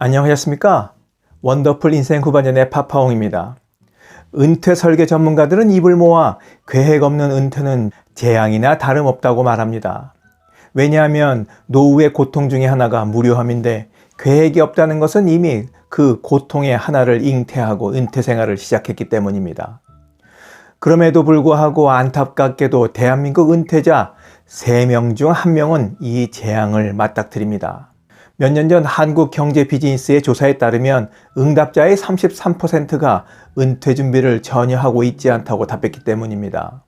안녕하셨습니까? 원더풀 인생 후반전의 파파홍입니다. 은퇴 설계 전문가들은 입을 모아 계획 없는 은퇴는 재앙이나 다름없다고 말합니다. 왜냐하면 노후의 고통 중에 하나가 무료함인데 계획이 없다는 것은 이미 그 고통의 하나를 잉태하고 은퇴 생활을 시작했기 때문입니다. 그럼에도 불구하고 안타깝게도 대한민국 은퇴자 3명 중 1명은 이 재앙을 맞닥뜨립니다. 몇 년 전 한국 경제 비즈니스의 조사에 따르면 응답자의 33%가 은퇴 준비를 전혀 하고 있지 않다고 답했기 때문입니다.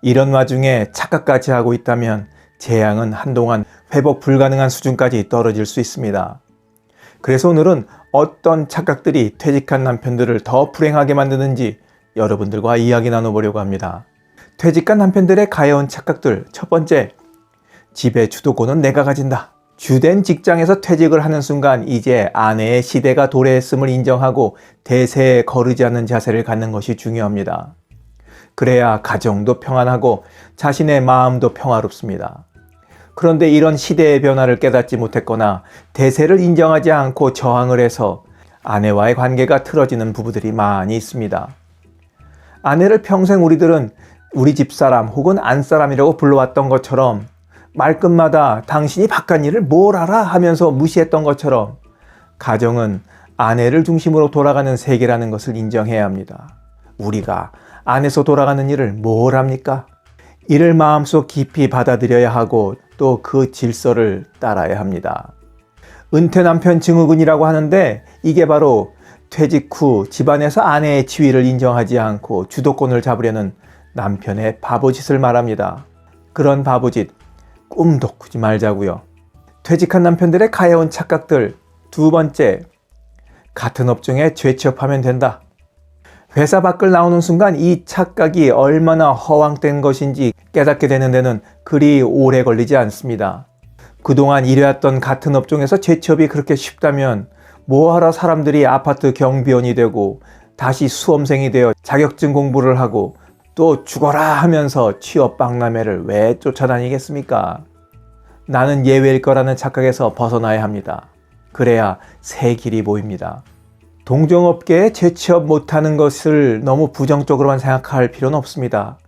이런 와중에 착각까지 하고 있다면 재앙은 한동안 회복 불가능한 수준까지 떨어질 수 있습니다. 그래서 오늘은 어떤 착각들이 퇴직한 남편들을 더 불행하게 만드는지 여러분들과 이야기 나눠보려고 합니다. 퇴직한 남편들의 가여운 착각들 첫 번째, 집의 주도권은 내가 가진다. 주된 직장에서 퇴직을 하는 순간 이제 아내의 시대가 도래했음을 인정하고 대세에 거르지 않는 자세를 갖는 것이 중요합니다. 그래야 가정도 평안하고 자신의 마음도 평화롭습니다. 그런데 이런 시대의 변화를 깨닫지 못했거나 대세를 인정하지 않고 저항을 해서 아내와의 관계가 틀어지는 부부들이 많이 있습니다. 아내를 평생 우리들은 우리 집사람 혹은 안사람이라고 불러왔던 것처럼 말끝마다 당신이 바깥 일을 뭘 알아 하면서 무시했던 것처럼 가정은 아내를 중심으로 돌아가는 세계라는 것을 인정해야 합니다. 우리가 안에서 돌아가는 일을 뭘 합니까? 이를 마음속 깊이 받아들여야 하고 또 그 질서를 따라야 합니다. 은퇴 남편 증후군이라고 하는데 이게 바로 퇴직 후 집안에서 아내의 지위를 인정하지 않고 주도권을 잡으려는 남편의 바보짓을 말합니다. 그런 바보짓 꿈도 꾸지 말자고요. 퇴직한 남편들의 가여운 착각들 두 번째 같은 업종에 재취업하면 된다. 회사 밖을 나오는 순간 이 착각이 얼마나 허황된 것인지 깨닫게 되는 데는 그리 오래 걸리지 않습니다. 그동안 일해왔던 같은 업종에서 재취업이 그렇게 쉽다면 뭐하러 사람들이 아파트 경비원이 되고 다시 수험생이 되어 자격증 공부를 하고 또 죽어라 하면서 취업 박람회를 왜 쫓아다니겠습니까? 나는 예외일 거라는 착각에서 벗어나야 합니다. 그래야 새 길이 보입니다. 동종업계에 재취업 못하는 것을 너무 부정적으로만 생각할 필요는 없습니다.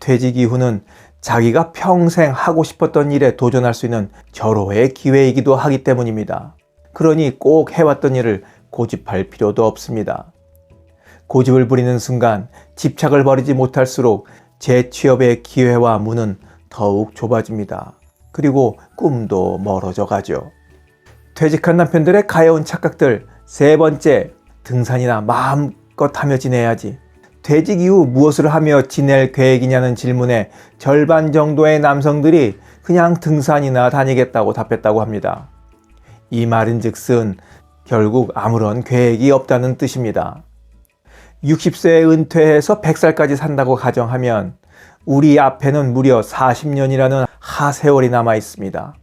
퇴직 이후는 자기가 평생 하고 싶었던 일에 도전할 수 있는 절호의 기회이기도 하기 때문입니다. 그러니 꼭 해왔던 일을 고집할 필요도 없습니다. 고집을 부리는 순간 집착을 버리지 못할수록 재취업의 기회와 문은 더욱 좁아집니다. 그리고 꿈도 멀어져 가죠. 퇴직한 남편들의 가여운 착각들 세 번째 등산이나 마음껏 하며 지내야지. 퇴직 이후 무엇을 하며 지낼 계획이냐는 질문에 절반 정도의 남성들이 그냥 등산이나 다니겠다고 답했다고 합니다. 이 말인 즉슨 결국 아무런 계획이 없다는 뜻입니다. 60세에 은퇴해서 100살까지 산다고 가정하면 우리 앞에는 무려 40년이라는 하세월이 남아 있습니다.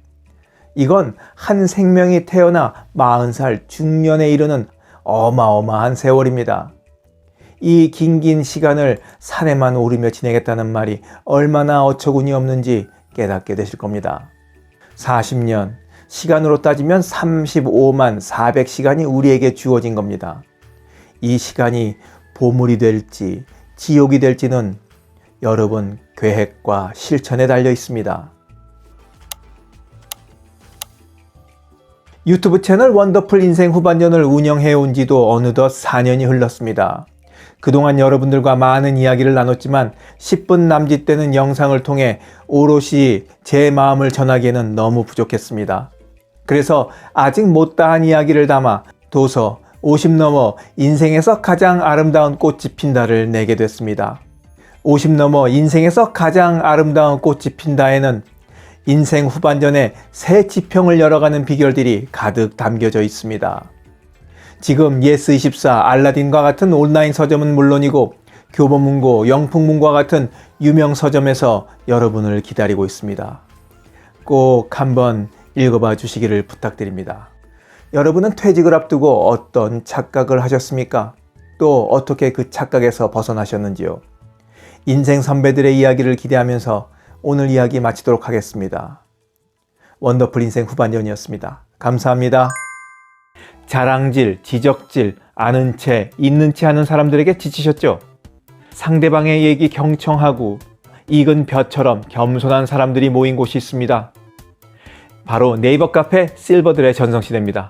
이건 한 생명이 태어나 40살 중년에 이르는 어마어마한 세월입니다. 이 긴긴 시간을 산에만 오르며 지내겠다는 말이 얼마나 어처구니 없는지 깨닫게 되실 겁니다. 40년, 시간으로 따지면 35만 400시간이 우리에게 주어진 겁니다. 이 시간이 보물이 될지 지옥이 될지는 여러분 계획과 실천에 달려 있습니다. 유튜브 채널 원더풀 인생 후반전을 운영해 온 지도 어느덧 4년이 흘렀습니다. 그동안 여러분들과 많은 이야기를 나눴지만 10분 남짓되는 영상을 통해 오롯이 제 마음을 전하기에는 너무 부족했습니다. 그래서 아직 못다한 이야기를 담아 도서 50 넘어 인생에서 가장 아름다운 꽃이 핀다를 내게 됐습니다. 50 넘어 인생에서 가장 아름다운 꽃이 핀다에는 인생 후반전에 새 지평을 열어가는 비결들이 가득 담겨져 있습니다. 지금 예스24, 알라딘과 같은 온라인 서점은 물론이고 교보문고, 영풍문고와 같은 유명 서점에서 여러분을 기다리고 있습니다. 꼭 한번 읽어봐 주시기를 부탁드립니다. 여러분은 퇴직을 앞두고 어떤 착각을 하셨습니까? 또 어떻게 그 착각에서 벗어나셨는지요? 인생 선배들의 이야기를 기대하면서 오늘 이야기 마치도록 하겠습니다. 원더풀 인생 후반전이었습니다. 감사합니다. 자랑질, 지적질, 아는 채, 있는 채 하는 사람들에게 지치셨죠? 상대방의 얘기 경청하고 익은 벼처럼 겸손한 사람들이 모인 곳이 있습니다. 바로 네이버 카페 실버들의 전성시대입니다.